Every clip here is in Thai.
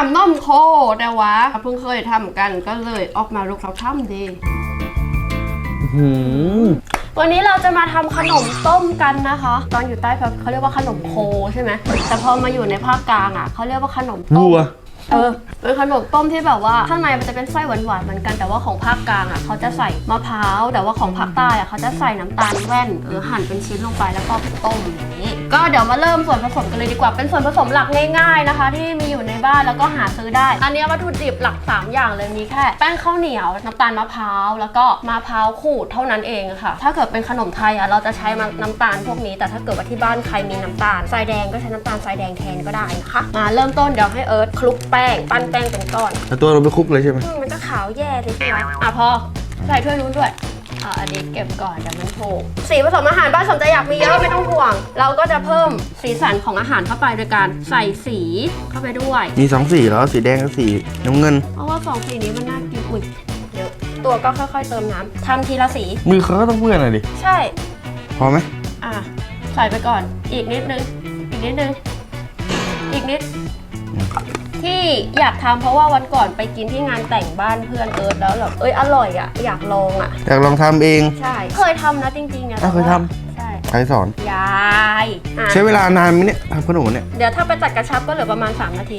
ทำนมโคแต่ว่าเพิ่งเคยทำกันก็เลยออกมาลูกเขาทำดีหืมวันนี้เราจะมาทำขนมต้มกันนะคะ ตอนอยู่ใต้เขาเรียกว่าขนมโคใช่ไหมแต่พอมาอยู่ในภาคกลางอะเขาเรียกว่าขนมต้มวัวเออเป็นขนมต้มที่แบบว่าข้างในมันจะเป็นไส้หวานๆเหมือนกันแต่ว่าของภาคกลางอะเขาจะใส่มะพร้าวแต่ว่าของภาคใต้อะเขาจะใส่น้ำตาลแว่นเออหั่นเป็นชิ้นลงไปแล้วก็ต้มอย่างนี้ ก็เดี๋ยวมาเริ่มส่วนผสมกันเลยดีกว่า เป็นส่วนผสมหลักง่ายๆนะคะ ที่มีอยู่ในบ้านแล้วก็หาซื้อได้ อันนี้วัตถุดิบหลัก 3 อย่างเลยมีแค่แป้งข้าวเหนียว น้ำตาลมะพร้าว แล้วก็มะพร้าวขูดเท่านั้นเองอะค่ะ ถ้าเกิดเป็นขนมไทยอะเราจะใช้น้ำตาลพวกนี้ แต่ถ้าเกิดว่าที่บ้านใครมีน้ำตาลทรายแดงก็ใช้น้ำตาลทรายแดงแทนก็ได้นะคะมาเริ่มต้นเดี๋ยวให้เอิร์ธคลุกแป้งปั้นแป้งเป็นก้อนแล้วตัวเราไปคลุกเลยใช่ไหมอืมมันจะขาวแย่เลยใช่ไหมอะพอใส่ถ้วยนู้นด้วย อะอันนี้เก็บก่อนเดี๋ยวมันโผล่สีผสมอาหารบ้านสมใจอยากมีเยอะไม่ต้องห่วง เราก็จะเพิ่มสีสันของอาหารเข้าไปโดยการใส่สีเข้าไปด้วย มีสองสีเหรอสีแดงกับสีน้ำเงิน เพราะว่าสองสีนี้มันน่ากินอุ้ยเยอะตัวก็ค่อยๆเติมน้ำทำทีละสี มือเขาก็ต้องเพื่อนหน่อยดิ ใช่ พอไหมอะใส่ไปก่อน อีกนิดนึง อีกนิดนึง อีกนิด ที่อยากทำเพราะว่าวันก่อนไปกินที่งานแต่งบ้านเพื่อนเอิร์ธแล้วแบบเอ้ยอร่อยอะอยากลองอะ อยากลองทำเอง ใช่ เคยทำนะจริงๆอะอ้าวเคยทใช่ใครสอน ยายอะใช้เวลานานไหมเนี่ยทำขนมเนี่ยเดี๋ยวถ้าไปจัดกระชับก็เหลือประมาณ 3 นาที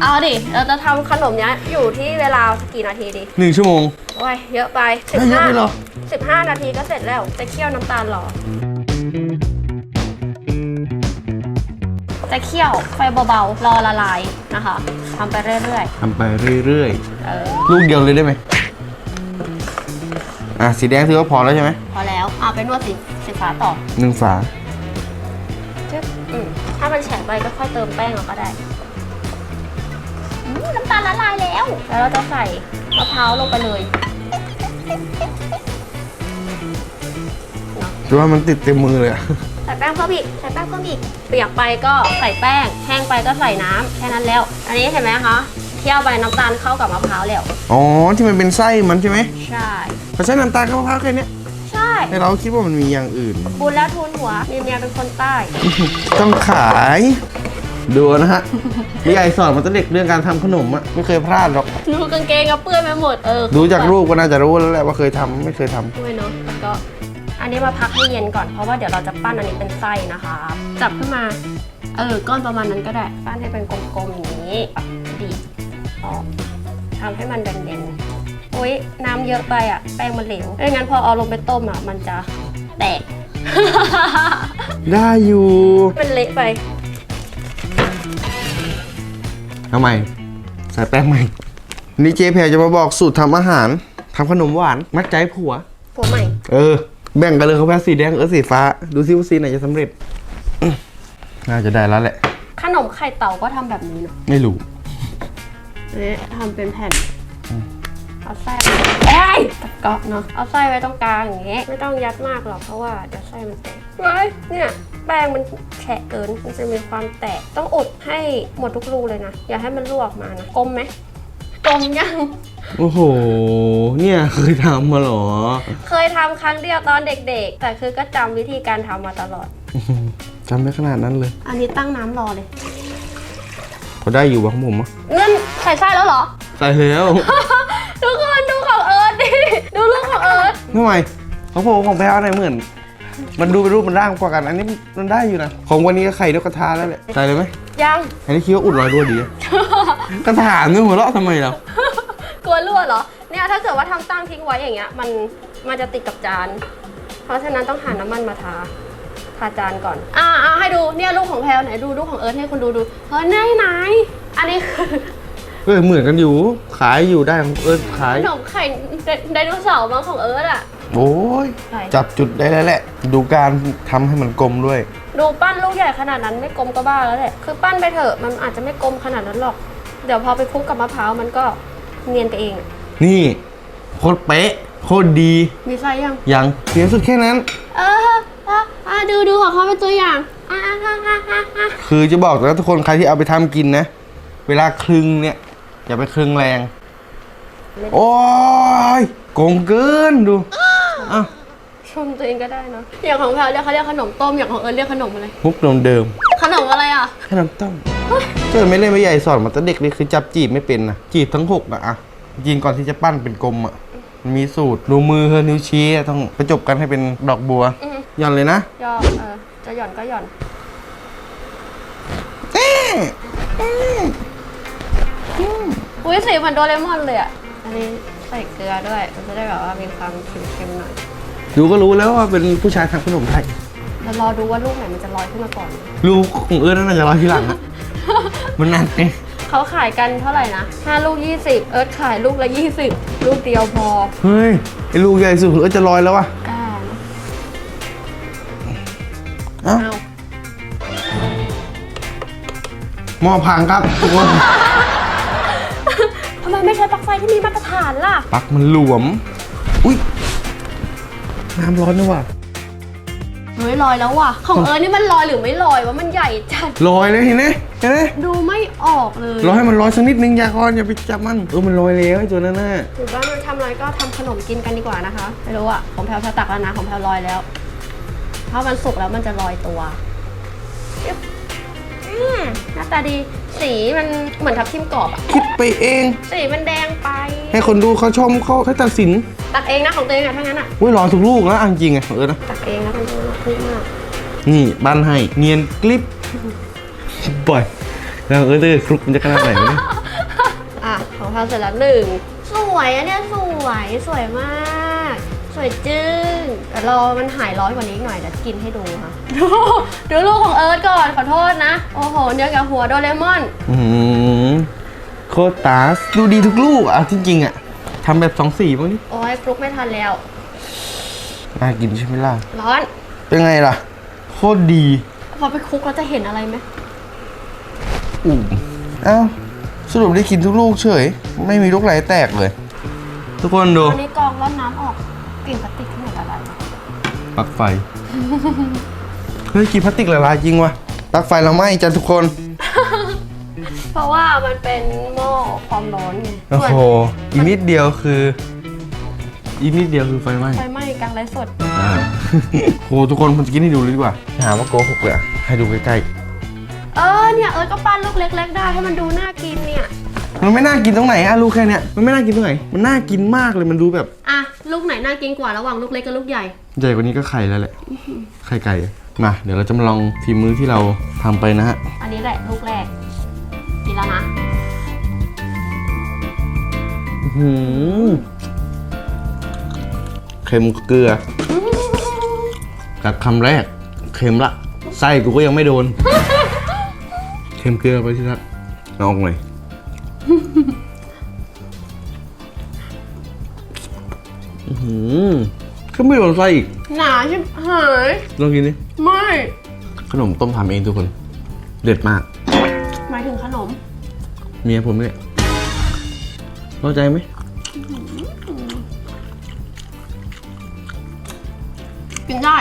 เอาดิ เราจะทำขนมเนี้ยอยู่ที่เวลากี่นาทีดีหนึ่งชั่วโมง โอ้ยเยอะไปได้เยอะไปเหรอ15 15นาทีก็เสร็จแล้วจะเคี่ยวน้ำตาลรอ จะเคี่ยวไฟเบาๆ รอละลายนะคะทำไปเรื่อยทำไปเรื่อยๆ เออๆลูกเดียวเลยได้ไหมอะสีแดงถือว่าพอแล้วใช่ไหมพอแล้วเอาไปนวดสีสีฟ้าต่อหนึ่งฝาจึ๊บอืมถ้ามันแฉะไปก็ค่อยเติมแป้งเราก็ได้อืมน้ำตาลละลายแล้ว แล้วเราจะใส่มะพร้าวลงไปเลยคือว่ามันติดเต็มมือเลยอะ ใส่แป้งเพิ่มอีกใส่แป้งเพิ่มอีกเปียกไปก็ใส่แป้ง แห้งไปก็ใส่น้ำแค่นั้นแล้ว อันนี้เห็นไหมคะเคี่ยวไปน้ำตาลเข้ากับมะพร้าวแล้ว อ๋อที่มันเป็นไส้มันใช่ไหมใช่ เพราะใช้น้ำตาลกับมะพร้าวแค่เนี้ยใช่แต่เราคิดว่ามันมีอย่างอื่น บุญแล้วทูนหัวมีเมียเป็นคนใต้ ต้องขายดูนะฮะพี่ใหญ่สอนมาตั้งแต่เด็กเรื่องการทำขนมอะไม่เคยพลาดหรอก ดูกางเกงก็เปื้อนไปหมด เออดูจากรูปก็น่าจะรู้แล้วแหละว่าเคยทำไม่เคยทำ ด้วยเนาะแล้วก็ อันนี้มาพักให้เย็นก่อนเพราะว่าเดี๋ยวเราจะปั้นอันนี้เป็นไส้นะคะจับขึ้นมา เออก้อนประมาณนั้นก็ได้ปั้นให้เป็นกลมๆอย่างนี้ดีดออกทำให้มันแบนๆโอ๊ยน้ำเยอะไปอะแป้งมันเหลวไม่งั้นพอเอาลงไปต้มอะมันจะแตก ได้อยู่มันเละไปทำไมใส่แป้งใหม่ นี่เจ๊แพรจะมาบอกสูตรทำอาหารทำขนมหวาน มัดใจผัวผัวใหม่ เออ แบ่งกันเลยเขาแพ้สีแดงเออสีฟ้า ดูซิว่าสีไหนจะสำเร็จอื้อน่าจะได้แล้วแหละ ขนมไข่เต่าก็ทำแบบนี้เนาะไม่รู้นี่ทำเป็นแผ่น เอาไส้เอ้ยตะเกาะเนาะ เอาไส้ไว้ตรงกลางอย่างเงี้ย ไม่ต้องยัดมากหรอกเพราะว่าเดี๋ยวไส้มันแตกไว้เนี่ยแป้งมันแฉะเกิน มันจะมีความแตก ต้องอุดให้หมดทุกรูเลยนะ อย่าให้มันรั่วออกมานะกลมไหม กลมยัง โอ้โห เนี่ยเคยทำมาเหรอ เคยทำครั้งเดียวตอนเด็กๆ แต่คือก็จำวิธีการทำมาตลอดอื้อหือจำได้ขนาดนั้นเลยอันนี้ตั้งน้ำรอเลยพอได้อยู่วะของผมอะนั่นใส่ไส้แล้วเหรอ ใส่แล้ว ทุกคนดูของเอิร์ธดิ ดูรูปของเอิร์ธทำไมของผมของแพ้อะไรเหมือน มันดูเป็นรูปมันร่างกว่ากัน อันนี้มันได้อยู่นะ ของวันนี้ก็ไข่นกกระทาแล้วแหละใส่เลยไหมยัง อันนี้คิดว่าอุดรอยรั่วดีอะ กระถางนึกหัวเราะทำไมเรากลัวรั่วเหรอ เนี่ยถ้าเกิดว่าทำตั้งทิ้งไว้อย่างเงี้ย มันมันจะติดกับจาน เพราะฉะนั้นต้องหาน้ำมันมาทา ทาจานก่อน อ่าอ่าให้ดู เนี่ยลูกของแพลวไหนดูลูกของเอิร์ธให้คุณดูดูเฮ้ยไหนไหน อันนี้คือเออเหมือนกันอยู่ ขายอยู่ได้ของเออขาย ขนมไข่ไดไดโนเสาร์มั้งของเอิร์ธอะ โอ้ยใช่จับจุดได้แล้วแหละ ดูการทำให้มันกลมด้วย ดูปั้นลูกใหญ่ขนาดนั้นไม่กลมก็บ้าแล้วแหละ คือปั้นไปเถอะ มันอาจจะไม่กลมขนาดนั้นหรอก เดี๋ยวพอไปคลุกกับมะพร้าวมันก็เนียนไปเองอะนี่โคตรเป๊ะโคตรดีมีไส้ยัง ยังเพียงสุดแค่นั้น เอออะอะดูดูของเขาเป็นตัวอย่างอะอะอะอะอะอะคือจะบอกนะทุกคนใครที่เอาไปทำกินนะ เวลาคลึงเนี่ย อย่าไปคลึงแรง โอ้ยโกงเกินดูอ้าวใชมตัวเองก็ได้เนอะอย่างของแพลวเรียกเขาเรียกขนมต้มอย่างของเอิร์ธเรียกขนมอะไร มุกเดิมขนมอะไรอะๆแค่น้ำต้ม เจอไม่เล่นไม่ใหญ่สอนมาตั้งเด็กเลยคือจับจีบไม่เป็นนะจีบทั้งหกนะอะจริงก่อนที่จะปั้นเป็นกลมอะมันมีสูตรดูมือเธอนิ้วชี้อะต้องประจบกันให้เป็นดอกบัวอืมหย่อนเลยนะย่อเออจะหย่อนก็หย่อนอุ้ยสีเหมือนโดเรมอนเลยอะ อันนี้ใส่เกลือด้วย มันจะได้แบบว่ามีความเค็มๆหน่อยดูก็รู้แล้วว่าเป็นผู้ชายทำขนมไทย เรารอดูว่าลูกไหนมันจะลอยขึ้นมาก่อน ลูกของเอิร์ธนั่นนะจะรอทีหลังอะ มันหนักไงเขาขายกันเท่าไหร่นะ5ลูก 20 เอิร์ธขายลูกละ 20 ลูกเดียวพอเฮ้ย ไอ้ลูกใหญ่สุดของเอิร์ธจะลอยแล้ววะอ่าเอ้าเอาหม้อพังครับทุกคนทำไมไม่ใช้ปลั๊กไฟที่มีมาตรฐานล่ะปลักมันหลวม อุ้ยน้ำร้อนนะว่ะเฮ้ยลอยแล้วว่ะ ของเอิร์ธนี่มันลอยหรือไม่ลอยวะมันใหญ่จัดลอยเลยเห็นไหมเห็นไหมดูไม่ออกเลยรอให้มันลอยสักนิดนึงอย่าก่อนอย่าไปจับมันเออมันลอยแล้วไอ้ตัวนั้นน่ะอยู่บ้านมันทำอะไรก็ทำขนมกินกันดีกว่านะคะไม่รู้อะของแพลวแพลวตักแล้วนะของแพลวลอยแล้ว ถ้ามันสุกแล้วมันจะลอยตัวอึ๊บอืมหน้าตาดีสีมันเหมือนทับทิมกรอบอะคิดไปเอง สีมันแดงไป ให้คนดูเขาชมเขาให้ตัดสินตักเองนะของตัวเองอะถ้างั้นอะอุ้ยร้อนทุกลูกแล้วเอาจริงๆไงเออนะตักเองนะคุณผู้ชมนี่มากนี่บ้านให้เนียนกลิป ปล่อยแล้วเออเออคลุกมันจะขนาดไหนวะเนี่ยอะของแพลวเสร็จแล้วหนึ่งสวยอะเนี่ยสวยสวยมาก สวยจึ้งแต่รอมันหายร้อนกว่านี้อีกหน่อยเดี๋ยวกินให้ดูค่ะ ดูดูลูกของเอิร์ธก่อนขอโทษนะ โอ้โหเนื้อกับหัวโดเรมอน อืมโคตาสดูดีทุกลูกอะจริงๆอะทำแบบสองสีบ้างนี่โอ้ยคลุกไม่ทันแล้ว น่ากินใช่ไหมล่ะ ร้อนเป็นไงล่ะ โคตรดี พอไปคลุกเราจะเห็นอะไรไหมอู้ เอ้าสรุปได้กินทุกลูกเฉย ไม่มีลูกไหลแตกเลย ทุกคนดูตอนนี้กรองร้อนน้ำออกกลิ่นพลาสติกที่หมดละลายปลั๊กไฟ เฮ้ยกินพลาสติกละลายจริงวะปลั๊กไฟเราไหม้จ้ะทุกคน เพราะว่ามันเป็นหม้อความร้อนไงโอ้โห อีกนิดเดียวคือ อีกนิดเดียวคือไฟไหม้ไฟไหม้กลางไลฟ์สดอ่าโหทุกคนผมจะกินให้ดูเลยดีกว่าหาว่าโกหกเลยอะให้ดูใกล้ เออเนี่ยเอิร์ธก็ปั้นลูกเล็ก ๆ ได้ให้มันดูน่ากินเนี่ยๆมันไม่น่ากินตรงไหนอะลูกแค่เนี้ยมันไม่น่ากินตรงไหน มันน่ากินมากเลยมันดูแบบอะลูกไหนน่ากินกว่าระหว่างลูกเล็กกับลูกใหญ่ ใหญ่กว่านี้ก็ไข่แล้วแหละไข่ไก่อะมาเดี๋ยวเราจะมาลองฝีมือที่เราทำไปนะฮะอันนี้แหละลูกแรก กินแล้วนะ อื้อหือเค็มเกลือจากคำแรก เค็มละไส้กูก็ยังไม่โดนเค็มเกลือไปที่รักลองหน่อยอื้อหือก็ไม่โดนไส้อีก หนาชิบหายลองกินดิไม่ ขนมต้มทำเองทุกคน เด็ดมาก หมายถึงขนม เมียผมเนี่ยเข้าใจไหมกินได้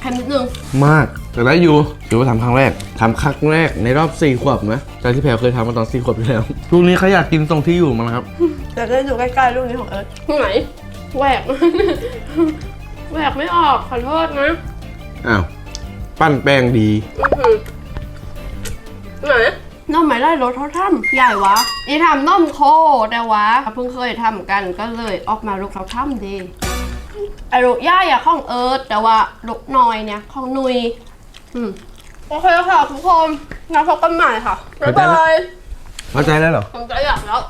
เค็มนิดนึงมาก แต่ได้อยู่ถือว่าทำครั้งแรกทำครั้งแรกในรอบสี่ขวบนะจากที่แพรเคยทำมาตอนสี่ขวบที่แล้วลูกนี้เขาอยากกินตรงที่อยู่มันนะครับแต่ได้ดูใกล้ๆลูกนี้ของเอิร์ธไหนแหวกแหวกไม่ออกขอโทษนะอ้าวปั้นแป้งดีอื้อหือไหนน้องไม่ได้รสเท่าถ้ำใหญ่วะอีทำน้มโคแต่วะเพิ่งเคยทำกันก็เลยออกมาลูกเท่าถ้ำดีไอลูกย่ายอะของเอิร์ธแต่ว่าลูกน้อยเนี่ยของนุย อืมโอเคค่ะทุกคนงั้นพบกันใหม่ค่ะ บ๊ายบายเข้าใจแล้วเหรอ ผมจะอยากแล้ว